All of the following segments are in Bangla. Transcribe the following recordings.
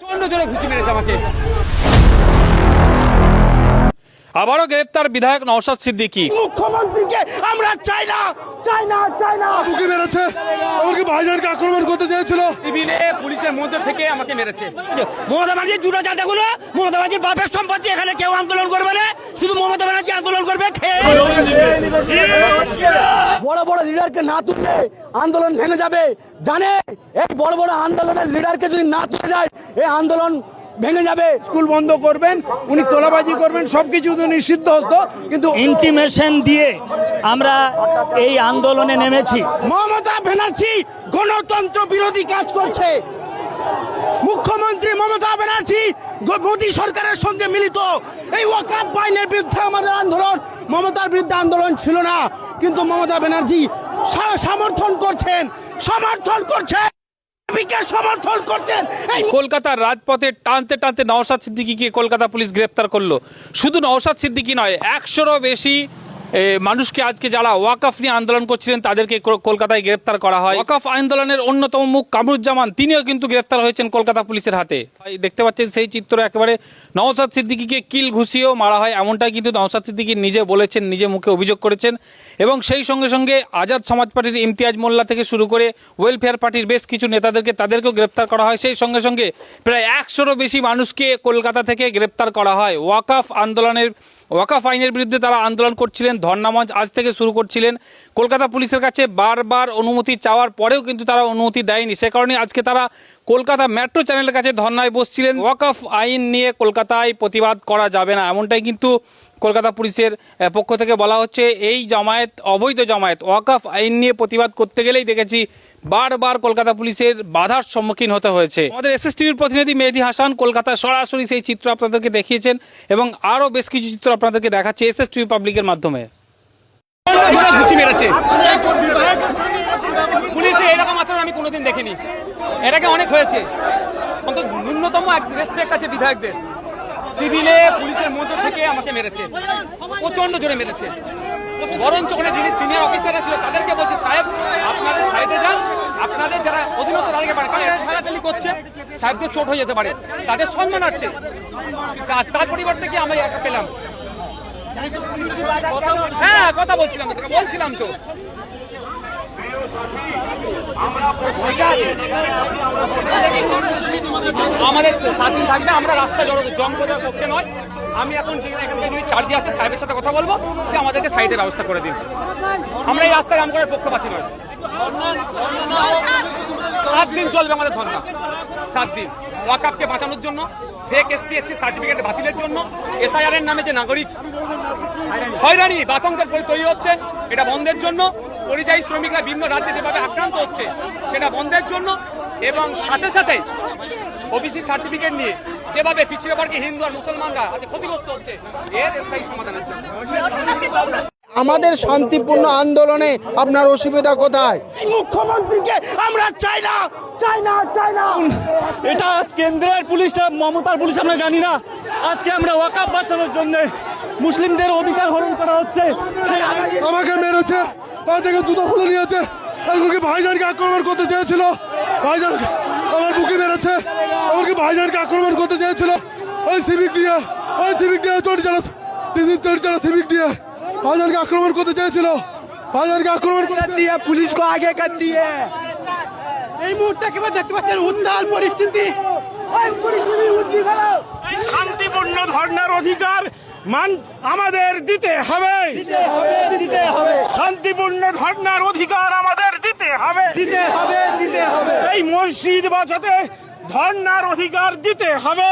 প্রচণ্ড জোরে ঘুষি মেরেছে আমাকে। আবারও গ্রেপ্তার বিধায়ক নওশাদ সিদ্দিকী। মুখ্যমন্ত্রীকে আমরা চাই না চাই না চাই না। বুকে মেরেছে। ভাইজানকে আক্রমণ করতে চেয়েছিল। সিভিলে পুলিশের মধ্যে থেকে আমাকে মেরেছে। মমতা ব্যানার্জির জুটো চাঁদাগুলো মমতা ব্যানার্জির বাপের সম্পত্তি এখানে কেউ আন্দোলন করবে না। শুধু মমতা ব্যানার্জি আন্দোলন করবে বড় বড় লিডারকে না তুললে আন্দোলন ভেঙে যাবে। জানে এই বড় বড় আন্দোলনের লিডারকে যদি না তুলে যায় এই আন্দোলন ভেঙে যাবে স্কুল বন্ধ করবেন উনি তোলাবাজি করবেন সবকিছু তো নিষিদ্ধ হস্ত কিন্তু ইন্টিমেশন দিয়ে আমরা এই আন্দোলনে নেমেছি। মমতা ব্যানার্জি গণতন্ত্র বিরোধী কাজ করছে। মুখ্যমন্ত্রী মমতা ব্যানার্জি মোদী সরকারের সঙ্গে মিলিত। এই ওয়াকাপ বাইনের বিরুদ্ধে আমাদের আন্দোলন মমতার বিরুদ্ধে আন্দোলন ছিল না কিন্তু মমতা ব্যানার্জি সমর্থন করছেন সমর্থন করছেন। বিকে সমর্থন করছেন। কলকাতার রাজপথে টানতে টানতে নওশাদ সিদ্দিকিকে কলকাতা পুলিশ গ্রেফতার করল। শুধু নওশাদ সিদ্দিকি নয়, একশোরও বেশি মানুষকে আজকে যারা ওয়াকফ নিয়ে আন্দোলন করছিলেন, তাদেরকে কলকাতায় গ্রেপ্তার করা হয়। ওয়াকফ আন্দোলনের অন্যতম মুখ কামরুজ্জামান, তিনিও কিন্তু গ্রেপ্তার হয়েছেন কলকাতা পুলিশের হাতে। দেখতে পাচ্ছেন সেই চিত্র, একেবারে নওসাদ সিদ্দিকীকে কিল ঘুষিয়েও মারা হয়, এমনটাই কিন্তু নওসাদ সিদ্দিকী নিজে বলেছেন, নিজে মুখে অভিযোগ করেছেন। এবং সেই সঙ্গে সঙ্গে আজাদ সমাজ পার্টির ইমতিয়াজ মোল্লা থেকে শুরু করে ওয়েলফেয়ার পার্টির বেশ কিছু নেতাদেরকে, তাদেরকেও গ্রেপ্তার করা হয়। সেই সঙ্গে সঙ্গে প্রায় একশোরও বেশি মানুষকে কলকাতা থেকে গ্রেপ্তার করা হয়। ওয়াকাফ আন্দোলনের ওয়াকাফ আইনের বিরুদ্ধে তারা আন্দোলন করছিলেন, ধর্নামঞ্চ আজ থেকে শুরু করছিলেন। কলকাতা পুলিশের কাছে বারবার অনুমতি চাওয়ার পরেও কিন্তু তারা অনুমতি দেয়নি। সে কারণে আজকে তারা কলকাতা মেট্রো চ্যানেলের কাছে ধর্নায় বসছিলেন। ওয়াকাফ আইন নিয়ে কলকাতায় প্রতিবাদ করা যাবে না, এমনটাই কিন্তু কলকাতা পুলিশের পক্ষ থেকে বলা হচ্ছে, এই জামায়াত, অবৈধ জামায়াত, ওয়াকাফ আইন নিয়ে প্রতিবাদ করতে গেলেই দেখেছি বারবার কলকাতা পুলিশের বাধার সম্মুখীন হতে হয়েছে। আমাদের এসএসটিভির প্রতিনিধি মেহেদি হাসান কলকাতায় সরাসরি সেই চিত্র আপনাদেরকে দেখিয়েছেন এবং আরও বেশ কিছু চিত্র আপনাদেরকে দেখাচ্ছে এসএসটিভি পাবলিকের মাধ্যমে। আমি কোনোদিন দেখিনি। এটাকে অনেক হয়েছে। অন্তত ন্যূনতম রেসপেক্ট আছে বিধায়কদের। সিভিলে, পুলিশের মধ্যে থেকে আমাকে মেরেছে। প্রচণ্ড জোরে মেরেছে। বরঞ্চ ওখানে যিনি সিনিয়র অফিসাররা ছিল, তাদেরকে বলছে, সাহেব, আপনাদের সাইডে যান। আপনাদের যারা অধীনস্থ, তাদেরকে পারে কারণ ঠেলাঠেলি করছে, সাহেবদের চোট হয়ে যেতে পারে। তাদের সম্মানার্থে। তার পরিবর্তে কি আমরা একটা পেলাম। হ্যাঁ কথা বলছিলাম বলছিলাম তো। আমাদের স্বাধীন থাকবে, আমরা রাস্তা জড়ো জং বোঝার পক্ষে নয়। আমি এখন এখানকার যিনি চার্জে আছে সাহেবের সাথে কথা বলব, যে আমাদেরকে সাইডের ব্যবস্থা করে দিন। আমরা এই রাস্তায় জাম করার পক্ষপাতি নয়। সাত দিন চলবে আমাদের ধর্ম সাত দিন। ওয়াকাপকে বাঁচানোর জন্য ফেক এসটি এসসি সার্টিফিকেট বাতিলের জন্য এসআইআর এর নামে যে নাগরিক হয়রানি বাতঙ্কের তৈরি হচ্ছে, এটা বন্ধের জন্য, পরিযায়ী শ্রমিকরা ভিন্ন রাজ্যে যেভাবে আক্রান্ত হচ্ছে, সেটা বন্ধের জন্য, এবং সাথে সাথে ওবিসি সার্টিফিকেট নিয়ে যেভাবে পিছিয়ে বর্গে হিন্দু আর মুসলমানরা আজ ক্ষতিগ্রস্ত হচ্ছে, এর স্থায়ী সমাধানের জন্য। আমাদের শান্তিপূর্ণ আন্দোলনে আপনার অসুবিধা কোথায়? মুখ্যমন্ত্রীকে আমরা চাই না চাই না চাই না। এটা আজ কেন্দ্রের পুলিশটা মমতার পুলিশ আমরা জানি না। আজকে আমরা ওয়াকাপ বাঁচানোর জন্য মুসলিমদের অধিকার হরণ করা হচ্ছে। আমাকে মেরেছে পা থেকে জুতো খুলে নিয়েছে। এমনকি ভাইজানকে আক্রমণ করতে চেয়েছিল। ভাইজান আমার বুকে মেরেছে। এমনকি ভাইজানকে আক্রমণ করতে চেয়েছিল। ওই সিভিক দিয়ে ওই সিভিক দিয়ে চটি চালা সিভিক দিয়ে। ভাইজানকে আক্রমণ করতে চেয়েছিল। ভাইজানকে আক্রমণ করতে দিয়ে পুলিশ কো আগে কর দিয়ে এই মুহূর্তে একেবারে দেখতে পাচ্ছেন উত্তাল পরিস্থিতি। ওই পরিস্থিতি উদ্বিগ হলো শান্তিপূর্ণ ধর্নার অধিকার মান আমাদের দিতে হবে। দিতে হবে শান্তিপূর্ণ ধর্নার অধিকার আমাদের দিতে হবে। দিতে হবে দিতে হবে। এই মসজিদ বাঁচাতে ধর্নার অধিকার দিতে হবে।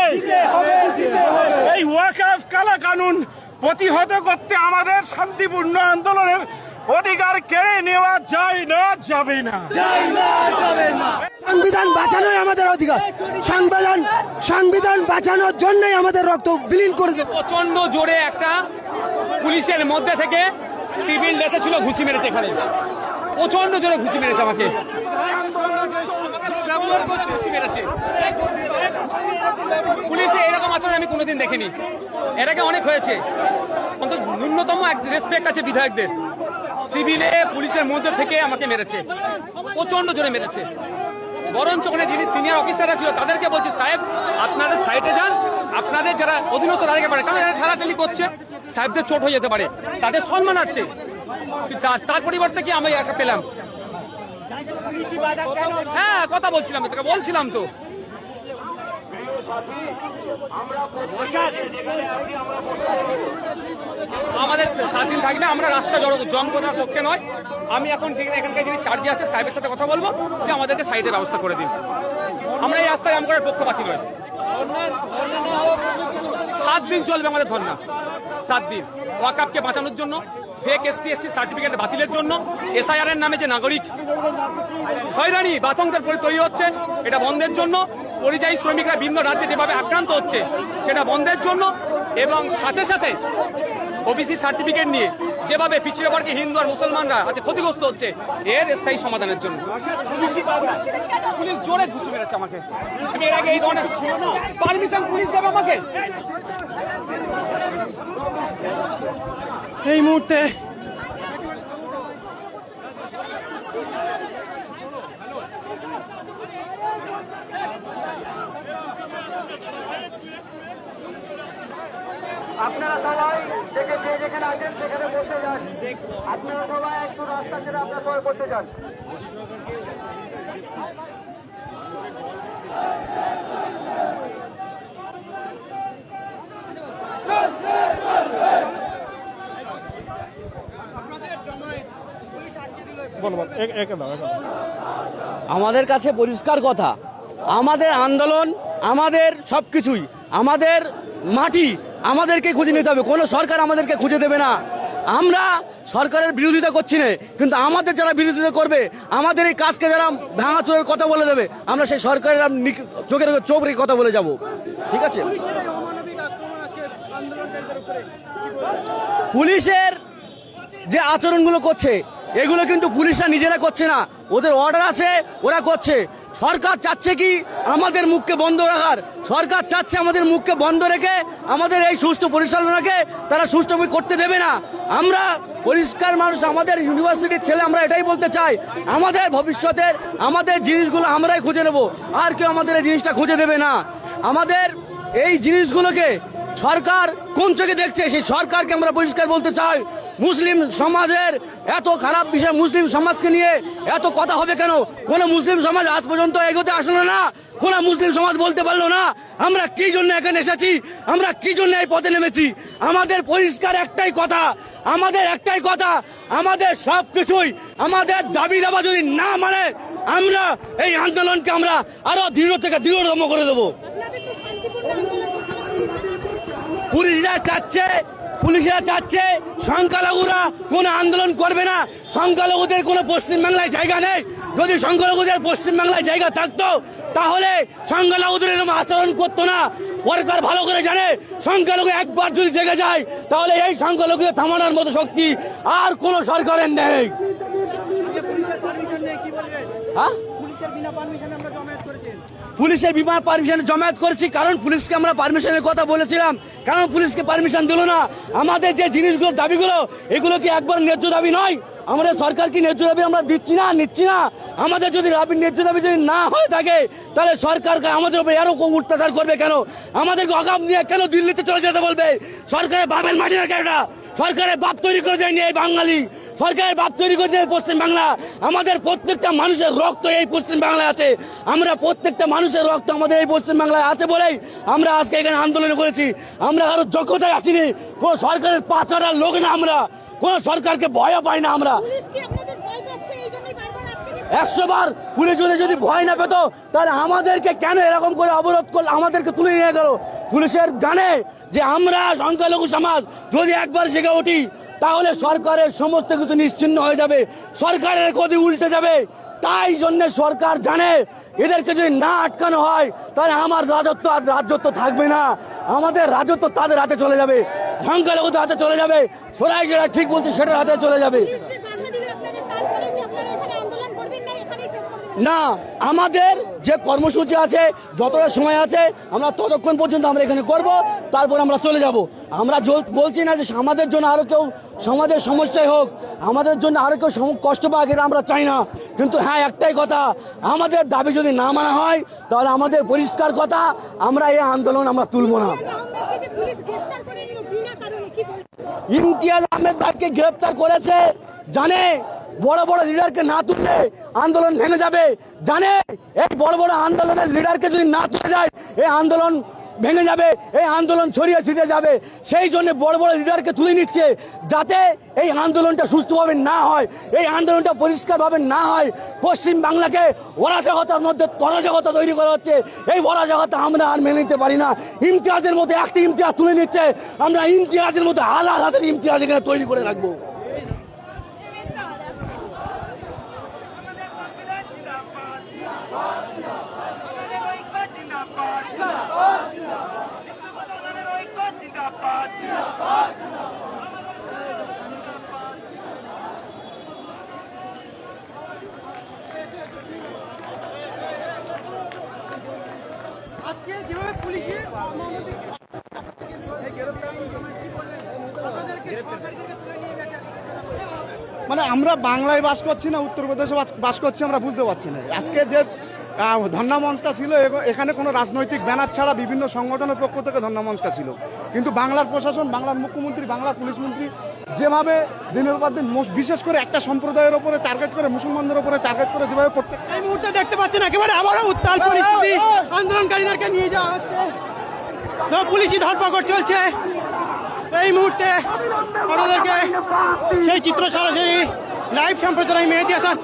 হবে দিতে হবে। এই ওয়াকাফ কালা কানুন প্রতিহত করতে আমাদের শান্তিপূর্ণ আন্দোলনের অধিকার কেড়ে নেওয়া যায় না যাবে না। সংবিধান বাঁচানোই আমাদের অধিকার। সংবিধান সংবিধান বাঁচানোর জন্যই আমাদের রক্ত বিলীন করে দেবে। প্রচণ্ড জোরে একটা পুলিশের মধ্যে থেকে সিভিল ড্রেসে ছিল ঘুষি মেরেছে এখানে। প্রচণ্ড জোরে ঘুষি মেরেছে আমাকে। পুলিশে এরকম আচরণ আমি কোনোদিন দেখিনি। এটাকে অনেক হয়েছে। অন্তত ন্যূনতম এক রেসপেক্ট আছে বিধায়কদের। সিভিলে পুলিশের মধ্যে থেকে আমাকে মেরেছে। প্রচণ্ড জোরে মেরেছে। বরঞ্চ ওখানে যিনি সিনিয়র অফিসাররা ছিল, তাদেরকে বলছি, সাহেব আপনারা সাইডে যান। আপনাদের যারা অধীনস্থ, তাদেরকে পারে কারণ এরা করছে। সাহেবদের চোট হয়ে যেতে পারে। তাদের সম্মানার্থে। তার পরিবর্তে কি আমি একটা পেলাম? হ্যাঁ কথা বলছিলাম তোকে বলছিলাম তো। আমাদের সাত দিন থাকবে, আমরা রাস্তা জড়ো জম করার পক্ষে নয়। আমি এখন এখানকার যিনি চার্জে আছে, সাহেবের সাথে কথা বলব, যে আমাদেরকে সাইডের ব্যবস্থা করে দিন। আমরা এই রাস্তায় জাম করার পক্ষপাতি নয় সাত দিন চলবে আমাদের ধর্না সাত দিন। ওয়াকাপকে বাঁচানোর জন্য ফেক এসটি এসসি সার্টিফিকেট বাতিলের জন্য এসআইআর এর নামে যে নাগরিক হয়রানি বাতঙ্কের পরে তৈরি হচ্ছে, এটা বন্ধের জন্য। পরিযায়ী শ্রমিকরা ভিন্ন রাজ্যে যেভাবে আক্রান্ত হচ্ছে, সেটা বন্ধের জন্য এবং সাথে সাথে ওবিসি সার্টিফিকেট নিয়ে যেভাবে পিছিয়ে বর্গে হিন্দু আর মুসলমানরা আজকে ক্ষতিগ্রস্ত হচ্ছে, এর স্থায়ী সমাধানের জন্য। পুলিশ জোরে ঘুষি মেরেছে আমাকে। আমি এর আগে এই ধরনের পারমিশন পুলিশ দেবে আমাকে। এই মুহূর্তে আপনারা সবাই থেকে যে যেখানে আছেন সেখানে বসে যান। আপনারা সবাই একটু রাস্তা ছেড়ে আপনারা সবাই বসে যান। আমাদের কাছে পরিষ্কার কথা। আমাদের আন্দোলন, আমাদের সব কিছুই, আমাদের মাটি আমাদেরকে খুঁজে নিতে হবে। কোনো সরকার আমাদেরকে খুঁজে দেবে না। আমরা সরকারের বিরোধিতা করছি না, কিন্তু আমাদের যারা বিরোধিতা করবে, আমাদের এই কাজকে যারা ভাঙা ভাঙাচোরের কথা বলে দেবে, আমরা সেই সরকারের চোখের চোখ রেখে কথা বলে যাব। ঠিক আছে? পুলিশের যে আচরণগুলো করছে এগুলো কিন্তু পুলিশরা নিজেরা করছে না। ওদের অর্ডার আছে, ওরা করছে। সরকার চাচ্ছে কি আমাদের মুখকে বন্ধ রাখার? সরকার চাচ্ছে আমাদের মুখকে বন্ধ রেখে আমাদের এই সুষ্ঠু পরিচালনাকে তারা সুষ্ঠু করতে দেবে না। আমরা পরিষ্কার মানুষ, আমাদের ইউনিভার্সিটির ছেলে আমরা এটাই বলতে চাই, আমাদের ভবিষ্যতের, আমাদের জিনিসগুলো আমরাই খুঁজে নেব। আর কেউ আমাদের এই জিনিসটা খুঁজে দেবে না। আমাদের এই জিনিসগুলোকে সরকার কোন চোখে দেখছে? সেই সরকারকে আমরা পরিষ্কার বলতে চাই। মুসলিম সমাজের এত খারাপ বিষয় মুসলিম সমাজকে নিয়ে এত কথা হবে কেন? কোন মুসলিম সমাজ আজ পর্যন্ত এগোতে আসলো না। কোন মুসলিম সমাজ বলতে পারল না, আমরা কি জন্য এখানে এসেছি? আমরা কি জন্য এই পথে নেমেছি? আমাদের পরিষ্কার একটাই কথা, আমাদের একটাই কথা, আমাদের সব কিছুই, আমাদের দাবি দাবা যদি না মানে আমরা এই আন্দোলনকে আমরা আরও দৃঢ় থেকে দৃঢ়তম করে দেবো। পুলিশরা চাচ্ছে পুলিশরা চাচ্ছে সংখ্যালঘুরা কোনো আন্দোলন করবে না। সংখ্যালঘুদের কোনো পশ্চিমবাংলায় জায়গা নেই। যদি সংখ্যালঘুদের পশ্চিমবাংলায় জায়গা থাকতো তাহলে সংখ্যালঘুদের এরকম আচরণ করতো না। সরকার ভালো করে জানে সংখ্যালঘু একবার যদি জেগে যায় তাহলে এই সংখ্যালঘুদের থামানোর মতো শক্তি আর কোনো সরকারের নেই। হ্যাঁ? পুলিশের বিমা পারমিশন জমায়েত করেছি। কারণ পুলিশকে আমরা পারমিশনের কথা বলেছিলাম। কারণ পুলিশকে পারমিশন দিল না। আমাদের যে জিনিসগুলো, দাবিগুলো, এগুলো কি একবার ন্যায্য দাবি নয়? আমাদের সরকার কি ন্যায্য দাবি আমরা দিচ্ছি না, নিচ্ছি না? আমাদের যদি ন্যায্য দাবি যদি না হয়ে থাকে, তাহলে সরকার আমাদের উপর এরকম অত্যাচার করবে কেন? আমাদেরকে অগাম নিয়ে কেন দিল্লিতে চলে যেতে বলবে? সরকারের বাপের মাটি না কেন সরকারের বাপ তৈরি করে দেয়নি এই বাঙালি। সরকারের বাপ তৈরি করে দেয় পশ্চিমবাংলা আমাদের প্রত্যেকটা মানুষের রক্ত এই পশ্চিমবাংলায় আছে। আমরা প্রত্যেকটা মানুষের রক্ত আমাদের এই পশ্চিমবাংলায় আছে বলেই আমরা আজকে এখানে আন্দোলন করেছি। আমরা কারও যোগ্যতায় আসিনি। কোনো সরকারের পাচারার লোক না আমরা। কোনো সরকারকে ভয় পাই না আমরা পুলিশ কি আপনাদের ভয় পাচ্ছে এই জন্যই বারবার আটকে দিচ্ছে? একশো বার পুলিশ যদি যদি ভয় না পেত, তাহলে আমাদেরকে কেন এরকম করে অবরোধ করল? আমাদেরকে তুলে নিয়ে গেল। পুলিশের জানে যে আমরা সংখ্যালঘু সমাজ, যদি একবার জেগে উঠি, তাহলে সরকারের সমস্ত কিছু নিশ্চিন্ন হয়ে যাবে। সরকারের গতি উল্টে যাবে। তাই জন্য সরকার জানে, এদেরকে যদি না আটকানো হয়, তাহলে আমার রাজত্ব আর রাজত্ব থাকবে না। আমাদের রাজত্ব তাদের হাতে চলে যাবে। সংখ্যালঘুদের হাতে চলে যাবে। সরাই যেটা ঠিক বলছে, সেটার হাতে চলে যাবে পুলিশ যে বাধা দিল আপনাদের তারপরেও কি আপনারা এখানে আন্দোলন করবেন না এখানেই শেষ করবেন না আমাদের যে কর্মসূচি আছে যতটা সময় আছে আমরা ততক্ষণ পর্যন্ত আমরা এখানে করব তারপর আমরা চলে যাব। আমরা বলছি না যে আমাদের জন্য আরও কেউ সমাজের সমস্যায় হোক আমাদের জন্য আরও কেউ কষ্ট পাক এটা আমরা চাই না। কিন্তু হ্যাঁ একটাই কথা আমাদের দাবি যদি না মানা হয় তাহলে আমাদের পরিষ্কার কথা আমরা এই আন্দোলন আমরা তুলব না। ইমতিয়াজ আহমেদ ভাইকে গ্রেপ্তার করেছে জানে বড় বড় লিডারকে না তুললে আন্দোলন ভেঙে যাবে। জানে? এই বড় বড় আন্দোলনের লিডারকে যদি না তুলে যায় এই আন্দোলন ভেঙে যাবে এই আন্দোলন ছড়িয়ে ছিটিয়ে যাবে। সেই জন্য বড় বড় লিডারকে তুলে নিচ্ছে যাতে এই আন্দোলনটা সুস্থভাবে না হয়, এই আন্দোলনটা পরিষ্কারভাবে না হয়। পশ্চিম বাংলাকে অরাজকতার মধ্যে তরাজকতা তৈরি করা হচ্ছে। এই অরাজকতা আমরা আর মেনে নিতে পারি না। ইমতিয়াজের মধ্যে একটি ইমতিয়াজ তুলে নিচ্ছে। আমরা ইমতিয়াজের মধ্যে হালাল হাতের ইমতিয়াজ এখানে তৈরি করে রাখব আজকে যেভাবে পুলিশে মানে আমরা বাংলায় বাস করছি না উত্তরপ্রদেশে বাস- বাস করছি আমরা বুঝতে পারছি না। আজকে যে ধর্ণা মঞ্চটা ছিল এখানে কোনো রাজনৈতিক ব্যানার ছাড়া বিভিন্ন সংগঠনের পক্ষ থেকে ধর্ণা মঞ্চটা ছিল। কিন্তু বাংলার প্রশাসন বাংলার মুখ্যমন্ত্রী বাংলার পুলিশ মন্ত্রী যেভাবে দিনের পর দিন বিশেষ করে একটা সম্প্রদায়ের ওপরে টার্গেট করে মুসলমানদের ওপরে টার্গেট করে যেভাবে প্রত্যেক এই মুহূর্তে দেখতে পাচ্ছেন একেবারে আবারও উত্তাল পরিস্থিতি। আন্দোলনকারীদেরকে নিয়ে যাওয়া হচ্ছে। পুলিশি ধরপাকড় চলছে। এই মুহূর্তে আপনাদেরকে সেই চিত্র সরাসরি লাইভ সম্প্রচার আমি মেহেদি হাসান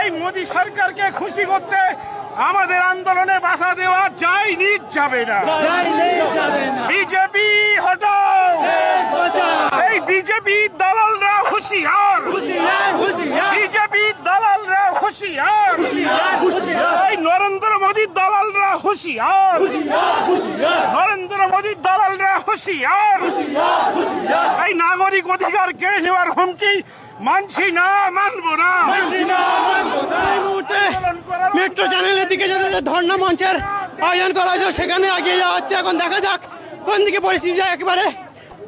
এই মোদী সরকারকে খুশি করতে আমাদের আন্দোলনে বাধা দেওয়া যায়নি যাবে না। বিজেপি হটাও। এই বিজেপি দালালরা হুঁশিয়ার। বিজেপি দালালরা হুঁশিয়ার। এই নরেন্দ্র মোদীর দালালরা হুঁশিয়ার। নরেন্দ্র মোদীর দালালরা হুঁশিয়ার। এই নাগরিক অধিকার কেড়ে নেওয়ার হুমকি মানছি না মানবো না। মেট্রো চ্যানেলের দিকে ধর্ণা মঞ্চের আয়োজন করা হয়েছিল, সেখানে এগিয়ে যাওয়া হচ্ছে। এখন দেখা যাক কোন দিকে পরিস্থিতি যায়। একেবারে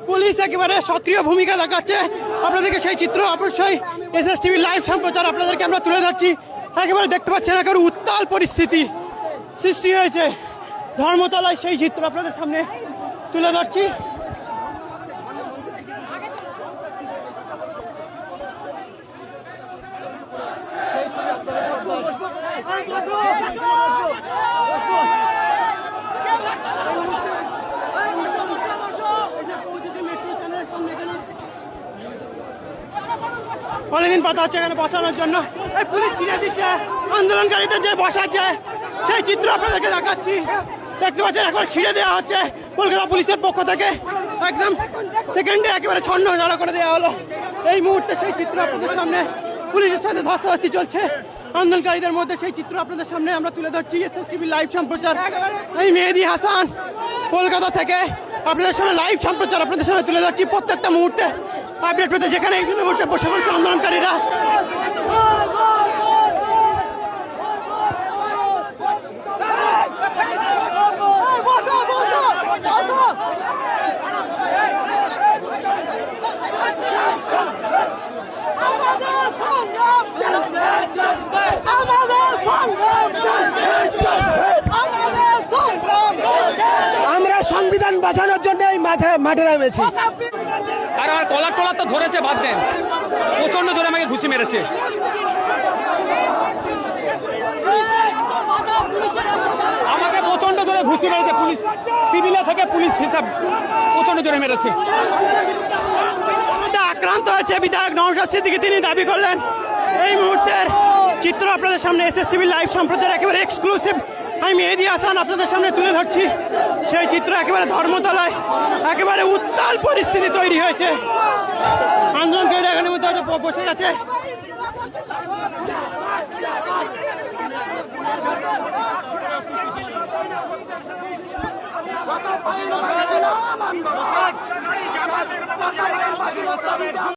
পুলিশ একেবারে সক্রিয় ভূমিকা দেখাচ্ছে। আপনাদেরকে সেই চিত্র অবশ্যই এস এস টিভি লাইভ সম্প্রচার আপনাদেরকে আমরা তুলে ধরছি। একেবারে দেখতে পাচ্ছেন একেবারে উত্তাল পরিস্থিতি সৃষ্টি হয়েছে। ধর্মতলায় সেই চিত্র আপনাদের সামনে তুলে ধরছি। অনেকদিন পাতা হচ্ছে এখানে বসানোর জন্য। পুলিশ ছিঁড়ে দিচ্ছে, আন্দোলনকারীদের যে বসাচ্ছে সেই চিত্র আপনাদেরকে দেখাচ্ছি। দেখতে পাচ্ছেন, এখন ছিঁড়ে দেওয়া হচ্ছে কলকাতা পুলিশের পক্ষ থেকে। একদম সেকেন্ডে একেবারে ছন্ন ঝাড়া করে দেওয়া হলো। এই মুহূর্তে সেই চিত্র আপনাদের সামনে পুলিশের সাথে ধস্তাধস্তি চলছে। আন্দোলনকারীদের মধ্যে সেই চিত্র আপনাদের সামনে আমরা তুলে ধরছি। এস এস টিভি লাইভ সম্প্রচার। এই মেহেদি হাসান কলকাতা থেকে আপনাদের সামনে লাইভ সম্প্রচার আপনাদের সামনে তুলে ধরছি প্রত্যেকটা মুহূর্তে। আপডেট পেতে যেখানে এই মুহূর্তে বসে পড়ছে আন্দোলনকারীরা আমরা সংবিধান বাঁচানোর জন্য এই মাঠে মাঠে নেমেছি। আর আমার কলার টলার তো ধরেছে বাদ দেন। প্রচণ্ড জোরে আমাকে ঘুষি মেরেছে। আমাকে প্রচণ্ড জোরে ঘুষি মেরেছে পুলিশ সিভিলে থেকে পুলিশ হিসাব প্রচণ্ড জোরে মেরেছে। আক্রান্ত হয়েছে বিধায়ক নওশাদ সিদ্দিকী তিনি দাবি করলেন এই মুহূর্তের চিত্র আপনাদের সামনে এসএসটিভি লাইভ সম্প্রচার একেবারে এক্সক্লুসিভ আমি মেহেদি হাসান আপনাদের সামনে তুলে ধরছি। সেই চিত্র একেবারে ধর্মতলায়, একেবারে উত্তাল পরিস্থিতি তৈরি হয়েছে। আন্দোলনকারীরা এখানে মধ্যে বসে গেছে